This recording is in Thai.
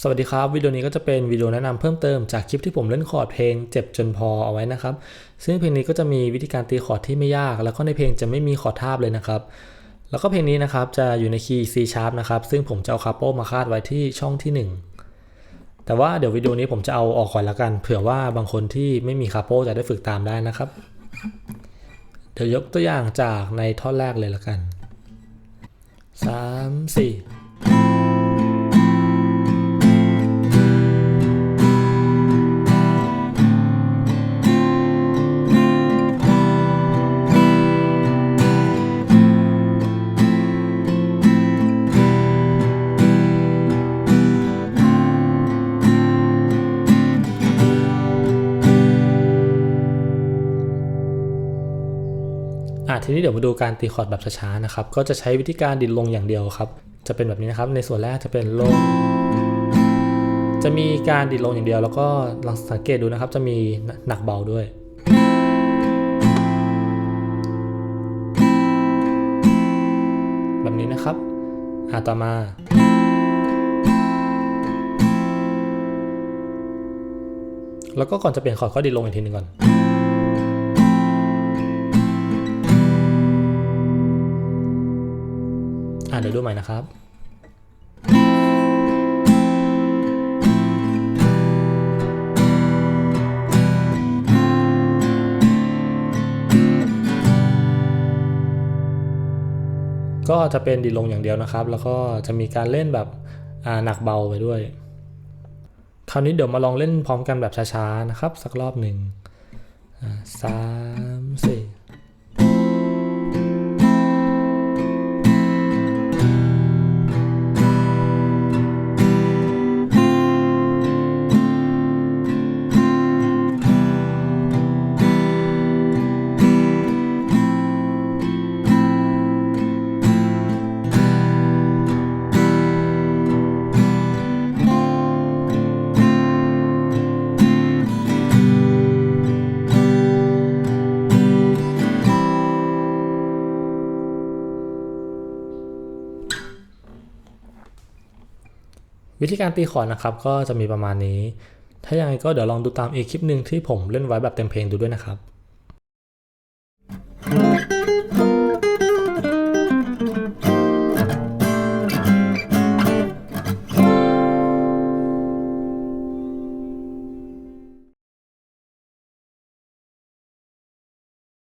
สวัสดีครับ วิดีโอนี้ก็จะเป็นวิดีโอแนะนำเพิ่มเติมจากคลิปที่ผมเล่นคอร์ดเพลงเจ็บจนพอเอาไว้นะครับ ซึ่งเพลงนี้ก็จะมีวิธีการตีคอร์ดที่ไม่ยาก แล้วก็ในเพลงจะไม่มีคอร์ดทาบเลยนะครับ แล้วก็เพลงนี้นะครับจะอยู่ในคีย์ C sharp นะครับ ซึ่งผมจะเอาคาโปมาคาดไว้ที่ช่องที่ 1 แต่ว่าเดี๋ยววิดีโอนี้ผมจะเอาออกก่อนละกัน เผื่อว่าบางคนที่ไม่มีคาโปจะได้ฝึกตามได้นะครับ เดี๋ยวยกตัวอย่างจากในท่อนแรกเลยละกัน3 4 อะทีนี้เดี๋ยวมาดูการตีคอร์ดแบบช้าๆนะครับ ก็จะใช้วิธีการดิดลงอย่างเดียวครับ จะเป็นแบบนี้นะครับ ในส่วนแรกจะเป็นลง จะมีการดิดลงอย่างเดียว แล้วก็ลองสังเกตดูนะครับ จะมีหนักเบาด้วยแบบนี้นะครับอะต่อมา แล้วก็ก่อนจะเปลี่ยนคอร์ดก็ดิดลงอีกทีหนึงก่อน อ่าเดี๋ยวดูใหม่นะครับ ก็จะเป็นดีลงอย่างเดียวนะครับ แล้วก็จะมีการเล่นแบบหนักเบาไปด้วย คราวนี้เดี๋ยวมาลองเล่นพร้อมกันแบบช้าๆนะครับ สักรอบหนึ่งอ่าส วิธีการตีคอร์ดนะครับก็จะมีประมาณนี้ ถ้ายังไงก็เดี๋ยวลองดูตามอีกคลิปหนึ่งที่ผมเล่นไว้แบบเต็มเพลงดูด้วยนะครับ